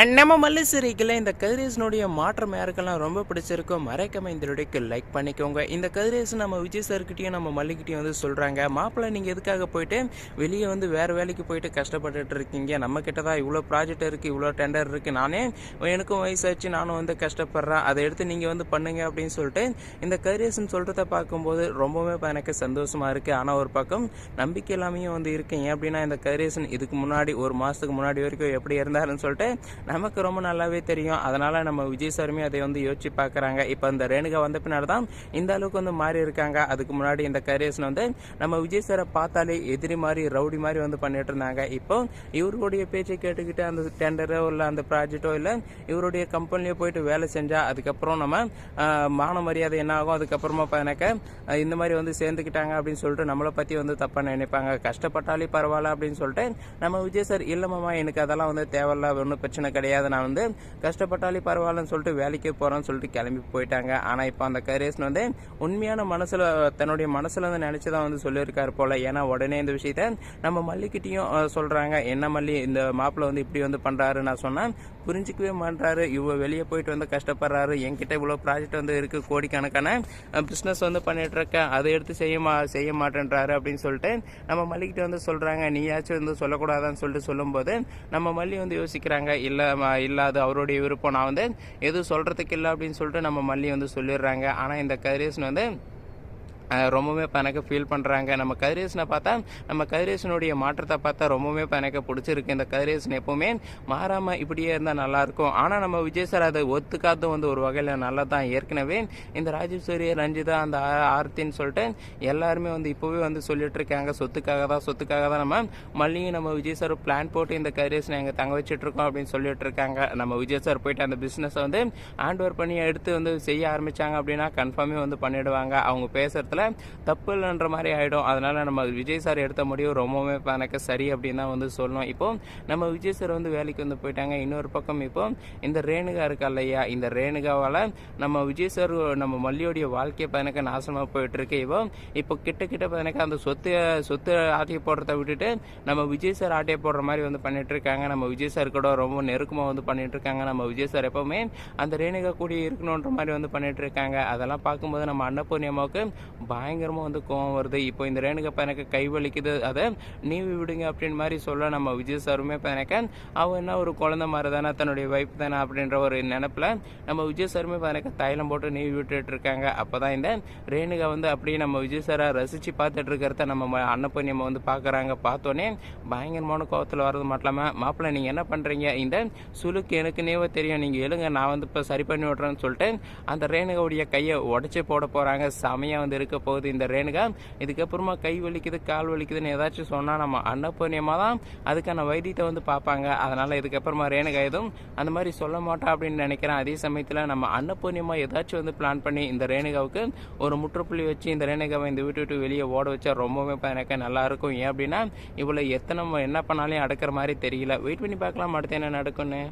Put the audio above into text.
And நம்ம மல்லிசிரிக்கில் இந்த கதிரேசனுடைய மாற்றம் யாருக்கெல்லாம் ரொம்ப பிடிச்சிருக்கோ மறைக்காம இந்த வீடியோக்கு லைக் பண்ணிக்கோங்க. இந்த கதிரேசன் நம்ம விஜய் சார்கிட்டையும் நம்ம மல்லிக்கிட்டையும் வந்து சொல்கிறாங்க மாப்பிள்ளை நீங்கள் எதுக்காக போயிட்டு வெளியே வந்து வேறு வேலைக்கு போயிட்டு கஷ்டப்பட்டுட்டு இருக்கீங்க? நம்ம கிட்ட தான் இவ்வளோ ப்ராஜெக்ட் இருக்குது இவ்வளோ டெண்டர் இருக்குது நானே எனக்கும் வயசாச்சு நானும் வந்து கஷ்டப்படுறேன். அதை எடுத்து நீங்கள் வந்து பண்ணுங்க அப்படின்னு சொல்லிட்டு இந்த கதிரேசன் சொல்கிறத பார்க்கும்போது ரொம்பவே எனக்கு சந்தோஷமாக இருக்குது ஆனால் ஒரு பக்கம் நம்பிக்கை இல்லாமையும் வந்து இருக்கேன். ஏன் அப்படின்னா இந்த கதிரேசன் இதுக்கு முன்னாடி ஒரு மாதத்துக்கு முன்னாடி வரைக்கும் எப்படி இருந்தாருன்னு சொல்லிட்டு நமக்கு ரொம்ப நல்லாவே தெரியும். அதனால நம்ம விஜய் சாருமே அதை வந்து யோசிச்சு பார்க்குறாங்க. இப்போ இந்த ரேணுகா வந்த பின்னாடி தான் இந்த அளவுக்கு வந்து மாறி இருக்காங்க. அதுக்கு முன்னாடி இந்த கரியர்ஸ்ல வந்து நம்ம விஜய் சாரை பார்த்தாலே எதிரி மாதிரி ரவுடி மாதிரி வந்து பண்ணிட்டு இருந்தாங்க. இப்போ இவருடைய பேச்சை கேட்டுக்கிட்டு அந்த டெண்டரோ இல்லை அந்த ப்ராஜெக்டோ இல்லை இவருடைய கம்பெனிலேயே போயிட்டு வேலை செஞ்சா அதுக்கப்புறம் நம்ம மான மரியாதை என்ன ஆகும்? அதுக்கப்புறமா எனக்கு இந்த மாதிரி வந்து சேர்ந்துக்கிட்டாங்க அப்படின்னு சொல்லிட்டு நம்மளை பற்றி வந்து தப்பாக நினைப்பாங்க. கஷ்டப்பட்டாலே பரவாயில்ல அப்படின்னு சொல்லிட்டு நம்ம விஜய் சார் இல்லைம்மா எனக்கு அதெல்லாம் வந்து தேவையில்ல ஒன்றும் பிரச்சனை கிடையாது. நான் வந்து கஷ்டப்பட்டாலே பரவாயில்லன்னு சொல்லிட்டு வேலைக்கே போகிறேன்னு சொல்லிட்டு கிளம்பி போயிட்டாங்க. ஆனால் இப்போ அந்த கரேசன் வந்து உண்மையான மனசில் தன்னுடைய மனசில் வந்து நினச்சி தான் வந்து சொல்லியிருக்காரு போல். ஏன்னா உடனே இந்த விஷயத்த நம்ம மல்லிக்கிட்டையும் சொல்கிறாங்க என்ன மல்லி இந்த மாப்பிள்ளை வந்து இப்படி வந்து பண்ணுறாரு நான் சொன்னால் புரிஞ்சிக்கவே மாட்டாரு இவ்வளோ வெளியே போயிட்டு வந்து கஷ்டப்படுறாரு. என்கிட்ட இவ்வளோ ப்ராஜெக்ட் வந்து இருக்குது கோடிக்கணக்கான பிஸ்னஸ் வந்து பண்ணிகிட்ருக்கேன் அதை எடுத்து செய்ய மா செய்ய மாட்டேன்றாரு அப்படின்னு சொல்லிட்டு நம்ம மல்லிக்கிட்ட வந்து சொல்கிறாங்க நீயாச்சும் வந்து சொல்லக்கூடாதான்னு சொல்லிட்டு சொல்லும்போது நம்ம மல்லி வந்து யோசிக்கிறாங்க. இல்லை இல்லை அது அவருடைய விருப்பம். நான் வந்து எதுவும் சொல்கிறதுக்கு இல்லை அப்படின்னு சொல்லிட்டு நம்ம மல்லி வந்து சொல்லிடுறாங்க. ஆனால் இந்த கதிரேசன் வந்து ரொம்பவுமே ரொம்பவே இப்போ எனக்கு ஃபீல் பண்ணுறாங்க நம்ம கதிரேசனை பார்த்தா நம்ம கதிரேசனுடைய மாற்றத்தை பார்த்தா ரொம்பவே இப்போ எனக்கு பிடிச்சிருக்கு. இந்த கதிரேசன் எப்போவுமே மாறாமல் இப்படியே இருந்தால் நல்லாயிருக்கும் ஆனால் நம்ம விஜய் சார் அதை ஒத்துக்காதும் வந்து ஒரு வகையில் நல்லா தான் ஏற்கனவே இந்த ராஜீவ் சூரிய ரஞ்சிதா அந்த ஆ- ஆர்த்தின்னு சொல்லிட்டு எல்லாருமே வந்து இப்போவே வந்து சொல்லிட்டு இருக்காங்க. சொத்துக்காக தான் சொத்துக்காக தான் நம்ம மல்லியும் நம்ம விஜய் சார் பிளான் போட்டு இந்த கதிரேசனை எங்கள் தங்க வச்சுட்டு இருக்கோம் அப்படின்னு சொல்லிட்டு இருக்காங்க. நம்ம விஜய் சார் போயிட்டு அந்த பிஸ்னஸை வந்து ஹேண்ட் ஓவர் பண்ணி எடுத்து வந்து செய்ய ஆரம்பிச்சாங்க அப்படின்னா கன்ஃபார்மே வந்து பண்ணிடுவாங்க. அவங்க பேசுறதுல தப்பு இல்லைன்ற மாதிரி ஆகிடும் அதனால் நம்ம விஜய் சார் எடுத்த முடிவு ரொம்பவுமே எனக்கு சரி அப்படின்னு தான் வந்து சொல்லணும். இப்போ நம்ம விஜய் சார் வந்து வேலைக்கு வந்து போயிட்டாங்க. இன்னொரு பக்கம் இப்போ இந்த ரேணுகா இருக்கா இல்லையா? இந்த ரேணுகாவால் நம்ம விஜய் சார் நம்ம மல்லியோடைய வாழ்க்கையை பதினக்க நாசமாக போயிட்டுருக்கு. இப்போ இப்போ கிட்ட கிட்ட பதினக்க அந்த சொத்து சொத்து ஆட்டையை போடுறத விட்டுட்டு நம்ம விஜய் சார் ஆட்டையை போடுற மாதிரி வந்து பண்ணிட்டு இருக்காங்க நம்ம விஜய் சார் கூட ரொம்ப நெருக்கமாக வந்து பண்ணிட்டு இருக்காங்க நம்ம விஜய் சார் எப்பவுமே அந்த ரேணுகா கூட இருக்கணுன்ற மாதிரி வந்து பண்ணிட்டு இருக்காங்க அதெல்லாம் பார்க்கும்போது நம்ம அன்னபூர்ணியம்மாவுக்கு பயங்கரமாக வந்து கோவம் வருது. இப்போ இந்த ரேணுகப்பா எனக்கு கை வலிக்குது. அதை நீவி விடுங்க அப்படின்னு மாதிரி சொல்ல நம்ம விஜய் சாருமே இப்போ எனக்கு அவன் என்ன ஒரு குழந்தை மாதிரி தானே தன்னுடைய வைஃப் தானே அப்படின்ற ஒரு நினப்பில் நம்ம விஜய் சாருமே இப்போ எனக்கு தைலம் போட்டு நீவி விட்டுட்டு இருக்காங்க. அப்போ தான் இந்த ரேணுகா வந்து அப்படியே நம்ம விஜய் சாரை ரசித்து பார்த்துட்டு இருக்கிறத நம்ம ம- அன்னபூர்ணியம்மா வந்து பார்க்குறாங்க. பார்த்தோன்னே பயங்கரமான கோவத்தில் வர்றது மட்டும் இல்லாமல் மாப்பிள்ளை நீங்கள் என்ன பண்ணுறீங்க இந்த சுளுக்கு எனக்கு நேவ தெரியும். நீங்கள் எழுங்க நான் வந்து இப்போ சரி பண்ணி விட்றேன்னு சொல்லிட்டு அந்த ரேணுகாவுடைய கையை உடச்சி போட போகிறாங்க செமையாக வந்து இருக்க. போகுது இந்த ரேணுகா. இதுக்கப்புறமா கை வலிக்குது கால் வலிக்குதுன்னு ஏதாச்சும் சொன்னால் நம்ம அன்னபூர்ணியமாக தான் அதுக்கான வைத்தியத்தை வந்து பார்ப்பாங்க. அதனால் இதுக்கப்புறமா ரேணுகா எதுவும் அந்த மாதிரி சொல்ல மாட்டா அப்படின்னு நினைக்கிறேன். அதே சமயத்தில் நம்ம அன்னபூர்ணியமாக ஏதாச்சும் வந்து பிளான் பண்ணி இந்த ரேணுகாவுக்கு ஒரு முற்றுப்புள்ளி வச்சு இந்த ரேணுகாவை இந்த வீட்டு விட்டு வெளியே ஓட வச்சா ரொம்பவே எனக்கு நல்லாயிருக்கும் ஏன் அப்படின்னா இவ்வளோ எத்தனை என்ன பண்ணாலும் அடக்கிற மாதிரி தெரியல. வெயிட் பண்ணி பார்க்கலாம். அடுத்து என்ன நடக்கும்னு?